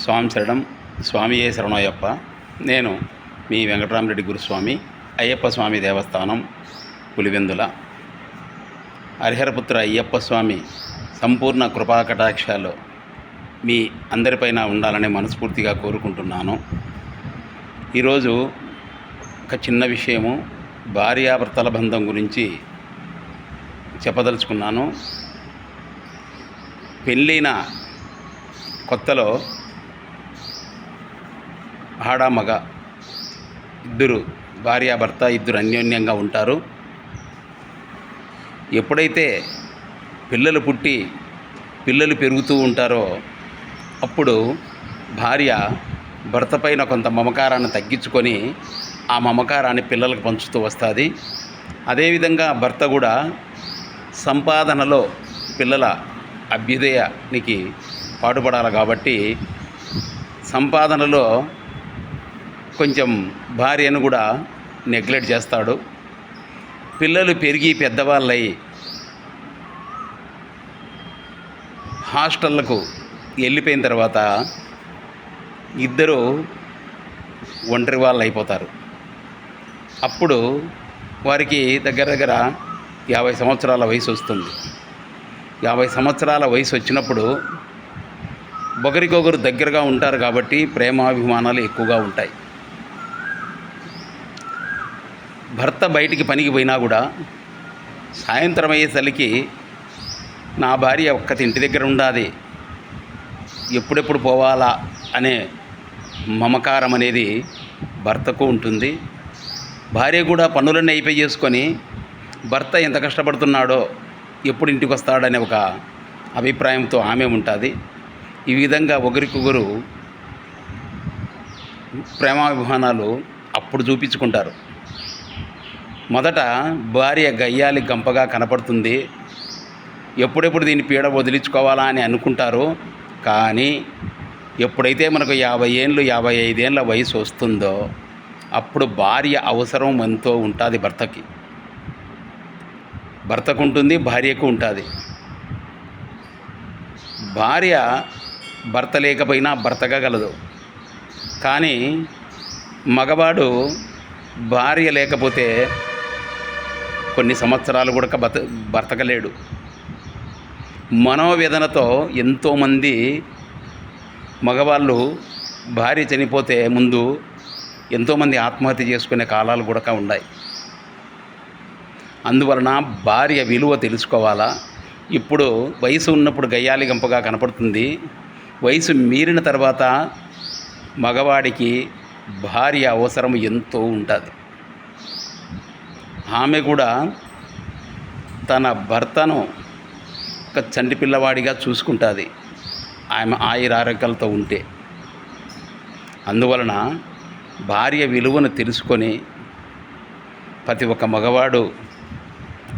స్వామి శరణం స్వామి ఏ శరణయ్యప్ప నేను మీ వెంకటరామరెడ్డి గురుస్వామి అయ్యప్ప స్వామి దేవస్థానం పులివెందుల. హరిహరపుత్ర అయ్యప్ప స్వామి సంపూర్ణ కృపా కటాక్షాలు మీ అందరిపైన ఉండాలని మనస్ఫూర్తిగా కోరుకుంటున్నాను. ఈరోజు ఒక చిన్న విషయము భార్యాభర్తల బంధం గురించి చెప్పదలుచుకున్నాను. పెళ్ళైన కొత్తలో ఆడ మగ ఇద్దరు భార్యాభర్త ఇద్దరు అన్యోన్యంగా ఉంటారు. ఎప్పుడైతే పిల్లలు పుట్టి పిల్లలు పెరుగుతూ ఉంటారో అప్పుడు భార్య భర్త పైన కొంత మమకారాన్ని తగ్గించుకొని ఆ మమకారాన్ని పిల్లలకు పంచుతూ వస్తుంది. అదేవిధంగా భర్త కూడా సంపాదనలో పిల్లల అభ్యుదయానికి పాటుపడాలి కాబట్టి సంపాదనలో కొంచెం భార్యను కూడా నెగ్లెక్ట్ చేస్తాడు. పిల్లలు పెరిగి పెద్దవాళ్ళై హాస్టళ్ళకు వెళ్ళిపోయిన తర్వాత ఇద్దరు ఒంటరి వాళ్ళు అయిపోతారు అప్పుడు వారికి దగ్గర దగ్గర యాభై సంవత్సరాల వయసు వస్తుంది. యాభై సంవత్సరాల వయసు వచ్చినప్పుడు ఒకరికొకరు దగ్గరగా ఉంటారు కాబట్టి ప్రేమాభిమానాలు ఎక్కువగా ఉంటాయి. భర్త బయటికి పనికి పోయినా కూడా సాయంత్రం అయ్యేసరికి నా భార్య ఒక్కతి ఇంటి దగ్గర ఉండాలి. ఎప్పుడెప్పుడు పోవాలా అనే మమకారం అనేది భర్తకు ఉంటుంది. భార్య కూడా పనులన్నీ అయిపోయి చేసుకొని భర్త ఎంత కష్టపడుతున్నాడో ఎప్పుడు ఇంటికి వస్తాడనే ఒక అభిప్రాయంతో ఆమె ఉంటుంది. ఈ విధంగా ఒకరికొకరు ప్రేమాభిమానాలు అప్పుడు చూపించుకుంటారు. మొదట భార్య గయ్యాలి గంపగా కనపడుతుంది. ఎప్పుడెప్పుడు దీన్ని పీడ వదిలించుకోవాలా అని అనుకుంటారు. కానీ ఎప్పుడైతే మనకు యాభై ఏళ్ళు యాభై ఐదేళ్ళ వయసు వస్తుందో అప్పుడు భార్య అవసరం ఎంతో ఉంటుంది భర్తకి. భర్తకు ఉంటుంది భార్యకు ఉంటుంది. భార్య భర్త లేకపోయినా భర్తగా గలదు. కానీ మగవాడు భార్య లేకపోతే కొన్ని సంవత్సరాలు కూడా బత బ్రతకలేడు మనోవేదనతో ఎంతోమంది మగవాళ్ళు భార్య చనిపోతే ముందు ఎంతోమంది ఆత్మహత్య చేసుకునే కాలాలు కూడా ఉన్నాయి. అందువలన భార్య విలువ తెలుసుకోవాలా? ఇప్పుడు వయసు ఉన్నప్పుడు గయ్యాలి గంపగా కనపడుతుంది. వయసు మీరిన తర్వాత మగవాడికి భార్య అవసరం ఎంతో ఉంటుంది. ఆమె కూడా తన భర్తను ఒక చంటి పిల్లవాడిగా చూసుకుంటుంది. ఆమె ఆయురారోగ్యాలతో ఉంటే. అందువలన భార్య విలువను తెలుసుకొని ప్రతి ఒక్క మగవాడు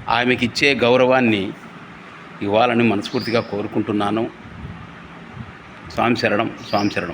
ఆమెకిచ్చే గౌరవాన్ని ఇవ్వాలని మనస్ఫూర్తిగా కోరుకుంటున్నాను. స్వామి శరణం స్వామి శరణం.